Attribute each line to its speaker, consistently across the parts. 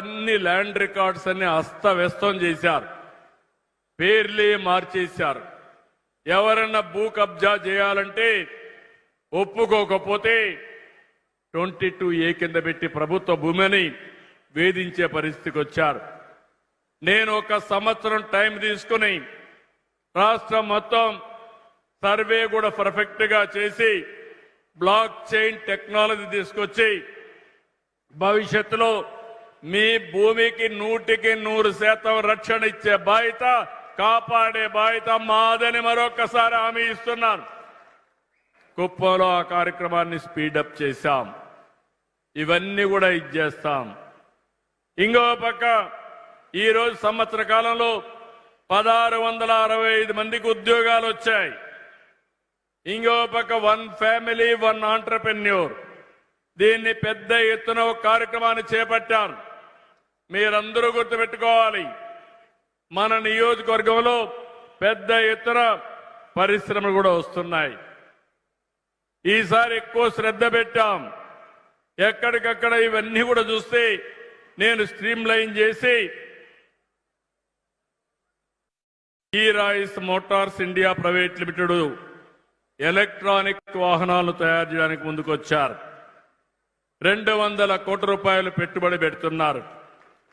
Speaker 1: అన్ని land records అన్ని అస్తవ్యస్తం చేశారు. పేర్లే మార్చేశారు. ఎవరన్నా భూ కబ్జా చేయాలంటే ఒప్పుకోకపోతే ట్వంటీ టూ ఏ కింద పెట్టి ప్రభుత్వ భూమిని వేధించే పరిస్థితికి వచ్చారు. నేను ఒక సంవత్సరం టైం తీసుకుని రాష్ట్రం మొత్తం సర్వే కూడా పర్ఫెక్ట్గా చేసి బ్లాక్ చైన్ టెక్నాలజీ తీసుకొచ్చి భవిష్యత్తులో మీ భూమికి నూటికి నూరు శాతం రక్షణ ఇచ్చే బాధ్యత కాపాడే బాధ్యత మాదని మరొకసారి హామీ ఇస్తున్నాను. కుప్పంలో ఆ కార్యక్రమాన్ని స్పీడప్ చేశాం. ఇవన్నీ కూడా ఇచ్చేస్తాం ఇంకో పక్క ఈరోజు సంవత్సర కాలంలో పదహారు వందల అరవై ఐదు మందికి ఉద్యోగాలు వచ్చాయి. ఇంకో పక్క వన్ ఫ్యామిలీ వన్ ఆంటర్ప్రెన్యూర్. దీన్ని పెద్ద ఎత్తున ఒక కార్యక్రమాన్ని చేపట్టారు మీరందరూ గుర్తుపెట్టుకోవాలి. మన నియోజకవర్గంలో పెద్ద ఎత్తున పరిశ్రమలు కూడా వస్తున్నాయి. ఈసారి ఎక్కువ శ్రద్ధ పెట్టాం. ఎక్కడికక్కడ ఇవన్నీ కూడా చూస్తే నేను స్ట్రీమ్ లైన్ చేసి ఈ Royce motors India private limited electronic వాహనాలను తయారు చేయడానికి ముందుకొచ్చారు. రెండు వందల కోట్ల రూపాయలు పెట్టుబడి పెడుతున్నారు.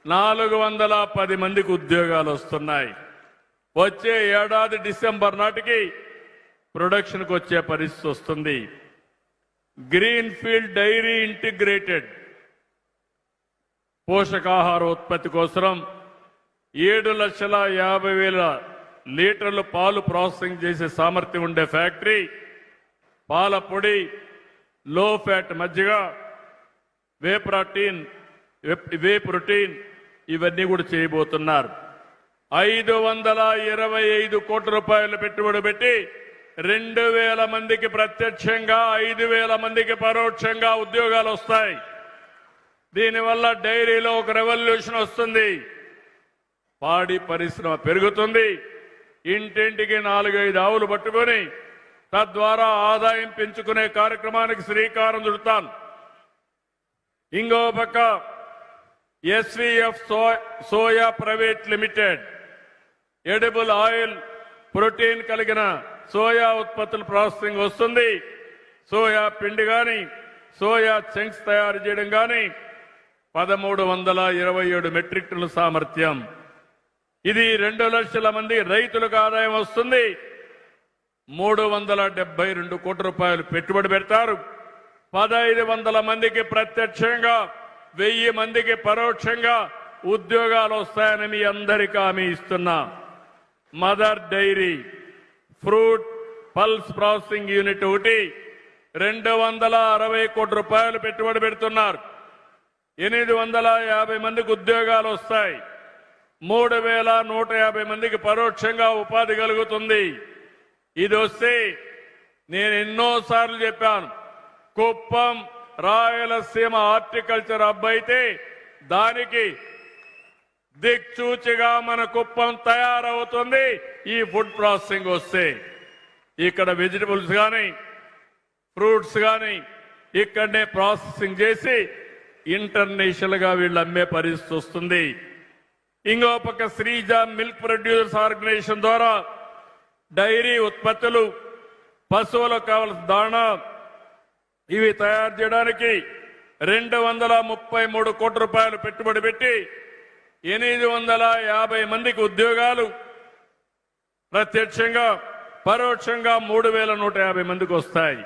Speaker 1: నాలుగు వందల పది మందికి ఉద్యోగాలు వస్తున్నాయి. వచ్చే ఏడాది డిసెంబర్ నాటికి ప్రొడక్షన్కి వచ్చే పరిస్థితి వస్తుంది. గ్రీన్ ఫీల్డ్ డైరీ ఇంటిగ్రేటెడ్ పోషకాహార ఉత్పత్తి కోసం ఏడు లక్షల యాభై వేల లీటర్లు పాలు ప్రాసెసింగ్ చేసే సామర్థ్యం ఉండే ఫ్యాక్టరీ పాల పొడి లో ఫ్యాట్ మజ్జిగ వే ప్రోటీన్ వే ప్రోటీన్ ఇవన్నీ కూడా చేయబోతున్నారు. ఐదు వందల ఇరవై ఐదు కోట్ల రూపాయలు పెట్టుబడి పెట్టి రెండు వేల మందికి ప్రత్యక్షంగా ఐదు వేల మందికి పరోక్షంగా ఉద్యోగాలు వస్తాయి. దీనివల్ల డైరీలో ఒక రెవల్యూషన్ వస్తుంది. పాడి పరిశ్రమ పెరుగుతుంది. ఇంటింటికి నాలుగైదు ఆవులు పట్టుకొని తద్వారా ఆదాయం పెంచుకునే కార్యక్రమానికి శ్రీకారం చుడతాను ఇంకో పక్క SVF soya private limited edible oil protein కలిగిన సోయా ఉత్పత్తుల ప్రాసెసింగ్ వస్తుంది. సోయా పిండి గాని సోయా చెంక్స్ తయారు చేయడం గాని పదమూడు వందల ఇరవై ఏడు మెట్రిక్ టన్నుల సామర్థ్యం. ఇది రెండు లక్షల మంది రైతులకు ఆదాయం వస్తుంది. మూడు వందల డెబ్బై రెండు కోట్ల రూపాయలు పెట్టుబడి పెడతారు. పదహైదు వందల మందికి ప్రత్యక్షంగా వెయ్యి మందికి పరోక్షంగా ఉద్యోగాలు వస్తాయని మీ అందరికీ హామీ ఇస్తున్నా. Mother dairy fruit pulse processing unit ఒకటి రెండు వందల అరవై కోట్ల రూపాయలు పెట్టుబడి పెడుతున్నారు. ఎనిమిది వందల యాభై మందికి ఉద్యోగాలు వస్తాయి. మూడు వేల నూట యాభై మందికి పరోక్షంగా ఉపాధి కలుగుతుంది. ఇది వస్తే నేను ఎన్నోసార్లు చెప్పాను. కుప్పం రాయలసీమ హార్టికల్చర్ హబ్ అయితే దానికి దిక్చూచిగా మన కుప్పం తయారవుతుంది. ఈ ఫుడ్ ప్రాసెసింగ్ వస్తే ఇక్కడ వెజిటబుల్స్ కానీ ఫ్రూట్స్ కానీ ఇక్కడనే ప్రాసెసింగ్ చేసి ఇంటర్నేషనల్గా వీళ్ళు అమ్మే పరిస్థితి వస్తుంది. ఇంకో పక్క శ్రీజ మిల్క్ ప్రొడ్యూసర్స్ ఆర్గనైజేషన్ ద్వారా డైరీ ఉత్పత్తులు పశువులకు కావలసిన దాణా ఇవి తయారు చేయడానికి రెండు వందల ముప్పై మూడు కోట్ల రూపాయలు పెట్టుబడి పెట్టి ఎనిమిది వందల యాభై మందికి ఉద్యోగాలు ప్రత్యక్షంగా పరోక్షంగా మూడు వేల నూట యాభై మందికి వస్తాయి.